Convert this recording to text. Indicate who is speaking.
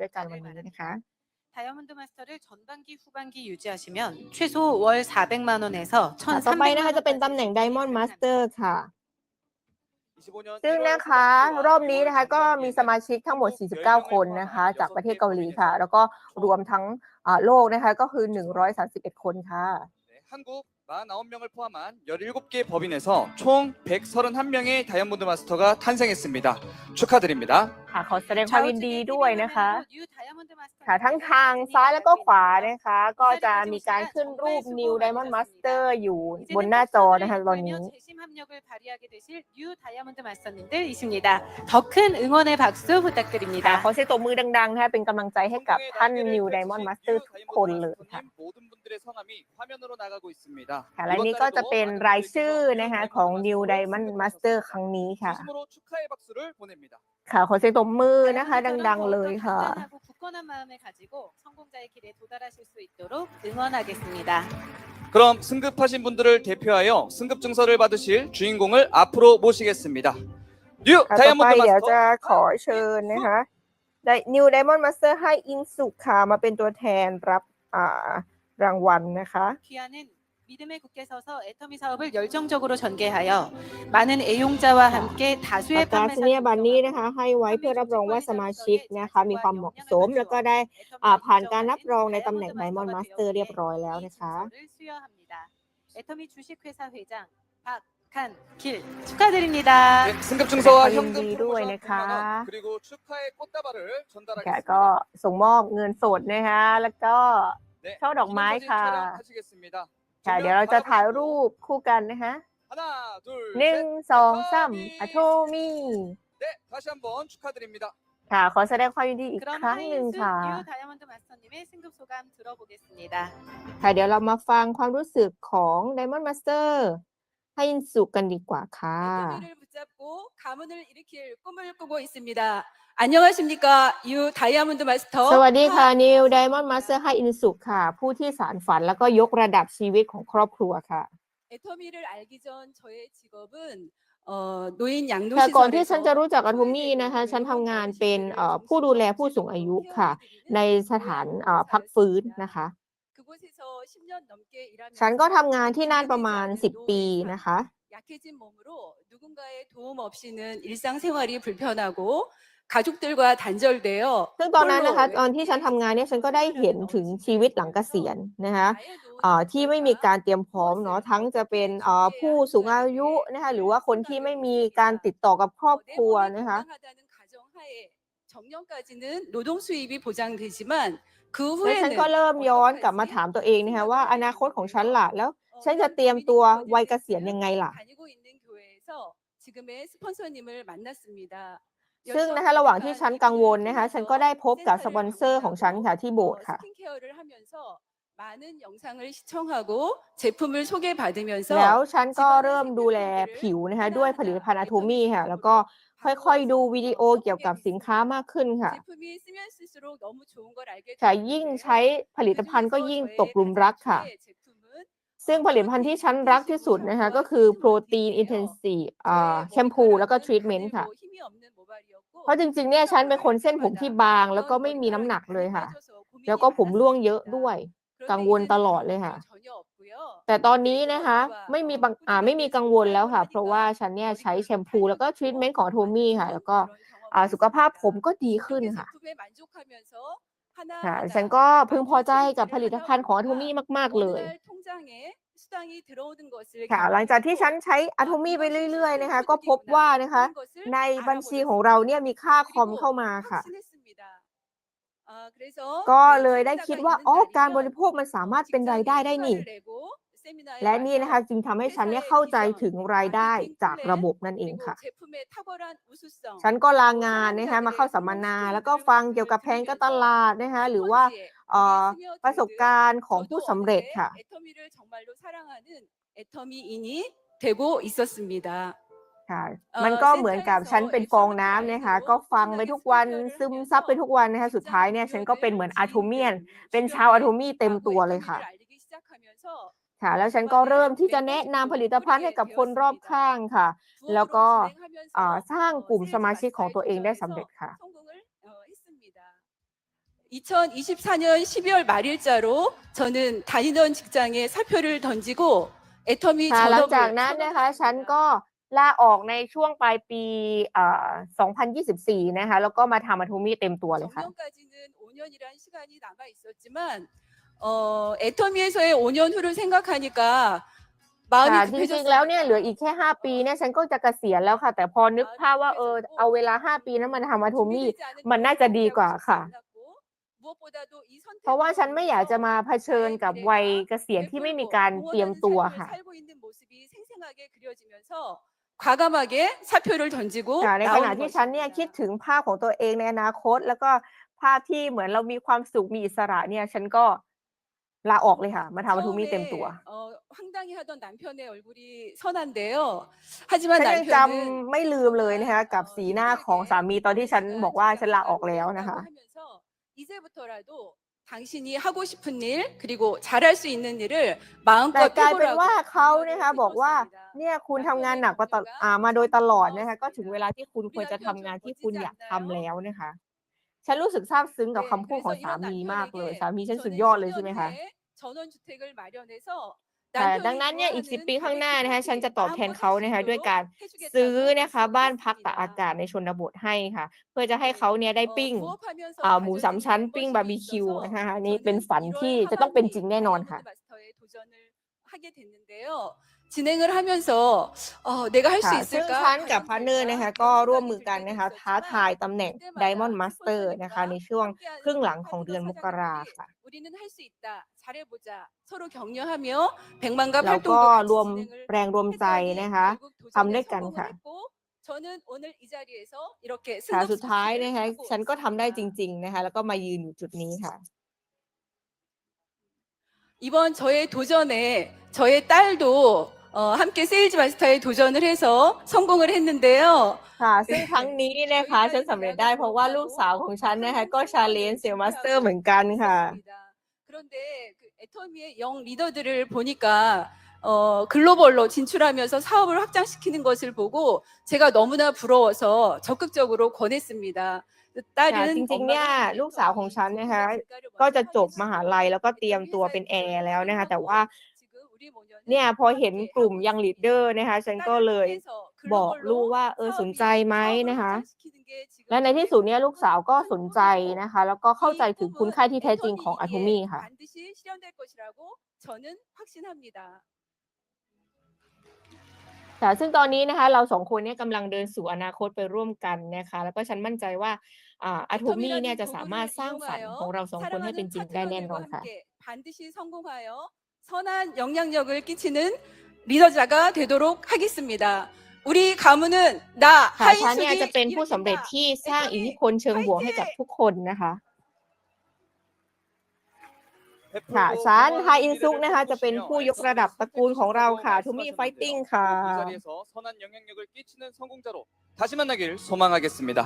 Speaker 1: ด้วยกันวันนี้นะคะ
Speaker 2: 다이아몬드 마스터를 전반기 후반기 유지하시면 최소 월 400만 원에서
Speaker 1: ค่ะต่อไปนะคะ
Speaker 2: 1,300만
Speaker 1: จะเป็นตำแหน่ง Diamond Master ค่ะ ซึ่ง
Speaker 3: ซึ่ง
Speaker 1: นะ
Speaker 3: นะคะ คะ
Speaker 1: ร
Speaker 3: ร
Speaker 1: อ
Speaker 3: อ
Speaker 1: บบ นี้
Speaker 3: นี้
Speaker 1: นะ
Speaker 3: นะคะ คะ
Speaker 1: ก็
Speaker 3: ก็
Speaker 1: มี
Speaker 3: มี
Speaker 1: ส
Speaker 3: ส
Speaker 1: มา
Speaker 3: มา
Speaker 1: ชิ
Speaker 3: ชิ
Speaker 1: ก
Speaker 3: ก
Speaker 1: ทั้
Speaker 3: ทั้
Speaker 1: ง
Speaker 3: ง
Speaker 1: ห
Speaker 3: ห
Speaker 1: ม
Speaker 3: ม
Speaker 1: ด
Speaker 3: ด
Speaker 1: 49
Speaker 3: 49
Speaker 1: ค
Speaker 3: คน น
Speaker 1: นะ
Speaker 3: นะคะ คะ
Speaker 1: จา
Speaker 3: จาก ก
Speaker 1: ป
Speaker 3: ประ ระ
Speaker 1: เท
Speaker 3: เท
Speaker 1: ศ
Speaker 3: ศ
Speaker 1: เกา
Speaker 3: เกา
Speaker 1: ห
Speaker 3: ห
Speaker 1: ลี
Speaker 3: ลี
Speaker 1: ค่ะ
Speaker 3: ค่ะ
Speaker 1: แล้วก็รวมทั้งอ่าโลกนะคะก็คือ 131 คนค่ะ
Speaker 3: 49명을 포함한 17개 법인에서 총 131명의 다이아몬드 마스터가 탄생했습니다. 축하드립니다.
Speaker 1: ค่ะขอแสดงความยินดีด้วยนะคะ ค่ะทั้งทางซ้ายแล้วก็ขวานะคะ ก็จะมีการขึ้นรูป New Diamond Master อยู่บนหน้าจอนะคะตอนนี้
Speaker 2: 재심 합력을 발휘하게 되실 뉴 다이아몬드 마스터님들이십니다. 더 큰 응원의 박수
Speaker 1: ค่ะ
Speaker 2: 부탁드립니다.
Speaker 1: ขอเสียงตบมือดังๆนะคะเป็นกำลังใจให้กับท่าน New Diamond Master ทุกคนเลยค่ะ
Speaker 3: 모든 분들의 성함이 화면으로 나가고 있습니다.
Speaker 1: ค่ะและนี่ก็จะเป็นรายชื่อนะคะของ New Diamond Master ครั้งนี้ค่ะ
Speaker 3: 진심으로 축하의 박수를 보냅니다.
Speaker 1: ค่ะขอเสียงตบมือนะคะ ดัง ๆ เลยค่ะ
Speaker 2: 단단하고 굳건한 마음을 가지고 성공자의 길에 도달하실 수 있도록 응원하겠습니다.
Speaker 3: 그럼 승급하신 분들을 대표하여 승급 증서를 받으실 주인공을 앞으로 모시겠습니다. 뉴
Speaker 1: ค่ะต่อไป
Speaker 3: 다이아몬드
Speaker 1: เดี๋ยวจะ
Speaker 3: 마스터
Speaker 1: ขอเชิญนะคะได้ New Diamond Master ให้อินสุค่ะมาเป็นตัวแทนรับอ่า รางวัลนะคะ
Speaker 2: 귀하는 믿음의 굳게 서서 애터미 사업을 열정적으로 전개하여 많은 애용자와 함께
Speaker 1: ป
Speaker 2: 다수의 า
Speaker 1: กกาส
Speaker 2: 판매사
Speaker 1: เนียบันนี้นะคะ ให้ไว้เพื่อรับรองว่าสมาชิกนะคะ มีความเหมาะสม แล้วก็ได้อ่าผ่านการรับรองในตำแหน่ง Diamond Master เรียบร้อยแล้วนะคะ
Speaker 2: 애터미 주식회사 회장 박한길 축하드립니다.
Speaker 3: 네, 승급 증서와
Speaker 1: 네,
Speaker 3: 현금
Speaker 1: 관리도
Speaker 3: 프로모션
Speaker 1: 해내가.
Speaker 3: 100만 원, 그리고 축하의 꽃다발을
Speaker 1: ค่ะ
Speaker 3: 전달하겠습니다.
Speaker 1: ก็ส่งมอบเงินสดนะคะ แล้วก็
Speaker 3: ช่อดอกไม้
Speaker 1: ค่ะ
Speaker 3: ค่ะ
Speaker 1: เดี๋ยวเราจะถ่ายรูปคู่กันนะคะหนึ่งสองสามอะโทมี่ค่ะ ขอแสดงความยินดีอีกครั้งหนึ่งค่ะค่ะ เดี๋ยวเรามาฟังความรู้สึกของไดมอนด์มาสเตอร์ กันดีกว่าค่ะ
Speaker 4: 애터미를 붙잡고 가문을 일으킬 꿈을 꾸고 있습니다. 안녕하십니까 유 다이아몬드 마스터
Speaker 1: สวัสดีค่ะ New Diamond Master ให้อินสุค่ะ ผู้ที่สารฝันแล้วก็ยกระดับชีวิตของครอบครัวค่ะ
Speaker 4: 애터미를 알기 전 저의 직업은 어, 노인
Speaker 1: ค่ะก่อนที่ฉัน
Speaker 4: 양로시설에서
Speaker 1: จะรู้จักอาทูมี่นะคะ ฉันทำงานเป็นเอ่อผู้ดูแลผู้สูงอายุค่ะ ในสถานเอ่อพักฟื้นนะคะ
Speaker 4: 그곳에서 10년 넘게 일하면서
Speaker 1: ฉันก็ทำงานที่นั่นประมาณ 10 ปีนะคะ
Speaker 4: 약해진 몸으로 누군가의 도움 없이는 일상생활이 불편하고 가족들과 단절되어
Speaker 1: ซึ่งตอนนั้นนะคะ
Speaker 4: 홀로
Speaker 1: ตอนที่ฉันทำงานเนี่ยฉันก็ได้เห็นถึงชีวิตหลังเกษียณนะคะ
Speaker 4: 나의 노후
Speaker 1: เอ่อที่ไม่มีการเตรียมพร้อมเนาะทั้งจะเป็นเอ่อผู้สูงอายุนะคะหรือว่าคนที่ไม่มีการติดต่อกับครอบครัว
Speaker 4: 내 몸이
Speaker 1: นะคะ
Speaker 4: 건강하다는 가정하에 정년까지는 노동 수입이 보장되지만 그
Speaker 1: แล้วฉันก็เริ่มย้อนกลับมาถามตัวเองนะคะว่าอนาคตของฉันล่ะ แล้วฉันจะเตรียมตัววัยเกษียณยังไงล่ะ ซึ่งนะคะระหว่างที่ฉันกังวลนะคะฉันก็ได้พบกับสปอนเซอร์ของฉันค่ะที่โบสถ์ค่ะแล้วฉันก็เริ่มดูแลผิวนะคะด้วยผลิตภัณฑ์อะโทมี่ค่ะแล้วก็ ค่อยๆ ดูวิดีโอเกี่ยวกับสินค้ามากขึ้นค่ะ ค่ะยิ่งใช้ผลิตภัณฑ์ก็ยิ่งตกหลุมรักค่ะ ซึ่งผลิตภัณฑ์ที่ฉันรักที่สุดนะคะก็คือโปรตีนอินเทนซีแชมพูแล้วก็ทรีทเมนต์ค่ะ เพราะจริงๆ เนี่ยฉันเป็นคนเส้นผมที่บาง แล้วก็ไม่มีน้ำหนักเลยค่ะ แล้วก็ผมร่วงเยอะด้วย กังวลตลอดเลยค่ะ แต่ตอนนี้นะคะไม่มีบังอ่าไม่มีกังวลแล้วค่ะ เพราะว่าฉันเนี่ยใช้แชมพูแล้วก็ทรีทเมนต์ของโทมี่ค่ะ แล้วก็อ่าสุขภาพผมก็ดีขึ้นค่ะค่ะฉันก็พึงพอใจกับผลิตภัณฑ์ของอะโทมี่มาก ๆ เลยค่ะหลังจากที่ฉันใช้อะโทมี่ไปเรื่อย ๆ นะคะ ก็พบว่านะคะ ในบัญชีของเราเนี่ยมีค่าคอมเข้ามาค่ะ ก็เลยได้คิดว่าอ๋อการบริโภคมันสามารถเป็นรายได้ได้นี่ และนี่นะคะจึงทำให้ฉันเนี่ยเข้าใจถึงรายได้จากระบบนั่นเองค่ะ ฉันก็ลางานนะคะมาเข้าสัมมนาแล้วก็ฟังเกี่ยวกับแผนการตลาดนะคะหรือว่าเอ่อประสบการณ์ของผู้สำเร็จค่ะ
Speaker 4: 애터미를 정말로 사랑하는 애터미인이 되고 있었습니다.
Speaker 1: ค่ะ มันก็เหมือนกับฉันเป็นฟองน้ำนะคะ ก็ฟังไปทุกวันซึมซับไปทุกวันนะคะ สุดท้ายเนี่ยฉันก็เป็นเหมือนอะโทเมียน เป็นชาวอะโทมี่เต็มตัวเลยค่ะ ค่ะ แล้วฉันก็เริ่มที่จะแนะนำผลิตภัณฑ์ให้กับคนรอบข้างค่ะ แล้วก็อ่าสร้างกลุ่มสมาชิกของตัวเองได้สำเร็จค่ะ
Speaker 4: 성공을 어, 했습니다. 2024년 12월 말일자로 저는 다니던 직장에 사표를 던지고 애터미
Speaker 1: ค่ะหลัง
Speaker 4: 전업을
Speaker 1: จากนั้นนะคะ ฉันก็ ลาออกในช่วงปลายปีเอ่อ2024 นะคะ แล้วก็มาทำอะโทมี่เต็มตัวเลยค่ะ
Speaker 4: 정년까지는 5년이란 시간이 남아 있었지만 어, 애터미에서의 5년 후를 생각하니까
Speaker 1: ค่ะ
Speaker 4: 마음이
Speaker 1: จริงๆ แล้วเนี่ยเหลืออีกแค่ 5 ปีเนี่ยฉันก็จะเกษียณแล้วค่ะ แต่พอนึกภาพว่าเออเอาเวลา 5 ปีนั้นมาทำอะโทมี่ มันน่าจะดีกว่าค่ะ เพราะว่าฉันไม่อยากจะมาเผชิญกับวัยเกษียณที่ไม่มีการเตรียมตัวค่ะ
Speaker 4: 살고 있는 모습이 생생하게 그려지면서 과감하게 사표를 던지고
Speaker 1: ค่ะในขณะ
Speaker 4: 나오는
Speaker 1: ที่ฉันเนี่ย
Speaker 4: 것입니다.
Speaker 1: คิดถึงภาพของตัวเองในอนาคต แล้วก็ภาพที่เหมือนเรามีความสุขมีอิสระเนี่ย ฉันก็ลาออกเลยค่ะ มาทำอะโทมี่เต็มตัว
Speaker 4: 처음에, 어, 황당히 하던 남편의 얼굴이 선한데요. 하지만
Speaker 1: ฉันยังจ
Speaker 4: 남편은 ำ
Speaker 1: ไม่ลืมเลยนะคะ กับสีหน้าของสามีตอนที่ฉันบอกว่าฉันลาออกแล้วนะคะ
Speaker 4: 하면서 이제부터라도 당신이 하고 싶은 일 그리고 잘할 수 있는 일을
Speaker 1: แต่
Speaker 4: 마음껏
Speaker 1: กลายเป็น
Speaker 4: 해보라고
Speaker 1: ว่าเขานะ
Speaker 4: 격려를
Speaker 1: คะบอกว่า
Speaker 4: 해줬습니다.
Speaker 1: เนี่ยคุณทำงานหนักมาตลอดมาโดยตลอดนะคะ ก็ถึงเวลาที่คุณควรจะทำงานที่คุณอยากทำแล้วนะคะ ฉันรู้สึกซาบซึ้งกับคำพูดของสามีมากเลย สามีฉันสุดยอดเลยใช่ไหมคะ แต่ดังนั้นเนี่ยอีกสิ
Speaker 4: สิ
Speaker 1: ปีข้างหน้านะคะฉันจะตอบแทนเขานะคะ ด้วยการ
Speaker 4: ซื้ออ
Speaker 1: นะนะคะะบ้านพักตากอากาศในชนบทให้ค่ะ เพื่อจะให้เขาเนี่ยได้ปิ้งหมูสามชั้นปิ้งบาร์บีคิวนะคะนี่เป็นฝันที่จะต้องเป็นจริงแน่นอนค่ะ
Speaker 4: ค่ะ 아몬드 마스터에 도전을 하게 됐는데요. 진행을 하면서 어, 내가 할 수
Speaker 1: ค่ะซึ่ง
Speaker 4: 있을까?
Speaker 1: ฉันกับ
Speaker 4: 과연
Speaker 1: พาร์ทเนอร์
Speaker 4: 될까?
Speaker 1: นะคะ
Speaker 4: 그런
Speaker 1: ก็ร่วม
Speaker 4: 생각이
Speaker 1: มือกัน
Speaker 4: 들
Speaker 1: นะ
Speaker 4: 때도
Speaker 1: คะ ท้า
Speaker 4: 있었지만
Speaker 1: ทายตำแหน่ง
Speaker 4: 그때마다
Speaker 1: Diamond Master
Speaker 4: 스폰서니까
Speaker 1: นะคะ ในช่วง
Speaker 4: 함께하는
Speaker 1: ครึ่งหลังของ
Speaker 4: 파트너
Speaker 1: เดือนมกรา
Speaker 4: 사장님들이
Speaker 1: ค่ะ
Speaker 4: 우리는 할 수 있다. 잘해보자. 서로 격려하며 백만갑
Speaker 1: เรา
Speaker 4: 활동도
Speaker 1: ก็
Speaker 4: 같이
Speaker 1: รวม
Speaker 4: 진행을
Speaker 1: แรงรวมใจ
Speaker 4: 했더니
Speaker 1: นะคะ
Speaker 4: 결국 도전에
Speaker 1: ทำด้วยกัน
Speaker 4: 성공을
Speaker 1: ค่ะ
Speaker 4: 했고 저는 오늘 이 자리에서 이렇게
Speaker 1: ค่ะสุดท้าย
Speaker 4: 승급
Speaker 1: นะคะ
Speaker 4: 소식을
Speaker 1: ฉันก็ทำได้จ
Speaker 4: 하고
Speaker 1: ริง ๆ นะคะ แล้วก็มายืนอยู่จุดนี้ค่ะ
Speaker 4: 이번 저의 도전에 저의 딸도 어, 함께 세일즈 마스터에 도전을 해서 성공을 했는데요.
Speaker 1: ค่ะ ซึ่งครั้งนี้นะคะ ฉันสำเร็จได้เพราะว่าลูกสาวของฉันนะคะ ก็ชาเลนจ์เซลมาสเตอร์เหมือนกันค่ะ
Speaker 4: 그런데 그 애터미의 영 리더들을 보니까 어, 글로벌로 진출하면서 사업을 확장시키는 것을 보고 제가 너무나 부러워서 적극적으로 권했습니다.
Speaker 1: ค่ะ
Speaker 4: 딸은
Speaker 1: จริงๆ เนี่ย ลูกสาวของฉันนะคะ ก็จะจบมหาลัยแล้วก็เตรียมตัวเป็นแอร์แล้วนะคะ แต่ว่า เนี่ยพอเห็นกลุ่มยังลีดเดอร์นะคะ ฉันก็เลยบอกลูกว่าเออสนใจไหมนะคะ และในที่สุดเนี่ยลูกสาวก็สนใจนะคะ แล้วก็เข้าใจถึงคุณค่าที่แท้จริงของอะโทมี่ค่ะค่ะซึ่งตอนนี้นะคะเราสองคนเนี่ยกำลังเดินสู่อนาคตไปร่วมกันนะคะ แล้วก็ฉันมั่นใจว่าอะโทมี่เนี่ยจะสามารถสร้างฝันของเราสองคนให้เป็นจริงได้แน่นอนค่ะ
Speaker 4: 함께 반드시 성공하여 선한 영향력을 끼치는 리더자가 되도록 하겠습니다. 우리 가문은 나
Speaker 1: ค่ะฉันเนี่ย
Speaker 4: 하인숙이
Speaker 1: จะเป็นผู้สำเร็จ
Speaker 4: 일으킨다.
Speaker 1: ที่สร้างอิทธิพลเชิงบวกให้กับทุกคนนะคะ ค่ะ ฉันไฮอินซุกนะคะ จะเป็นผู้ยกระดับตระกูลของเราค่ะทูมี่ไฟติ้งค่ะ
Speaker 3: 이 자리에서 선한 영향력을 끼치는 성공자로 다시 만나길 소망하겠습니다.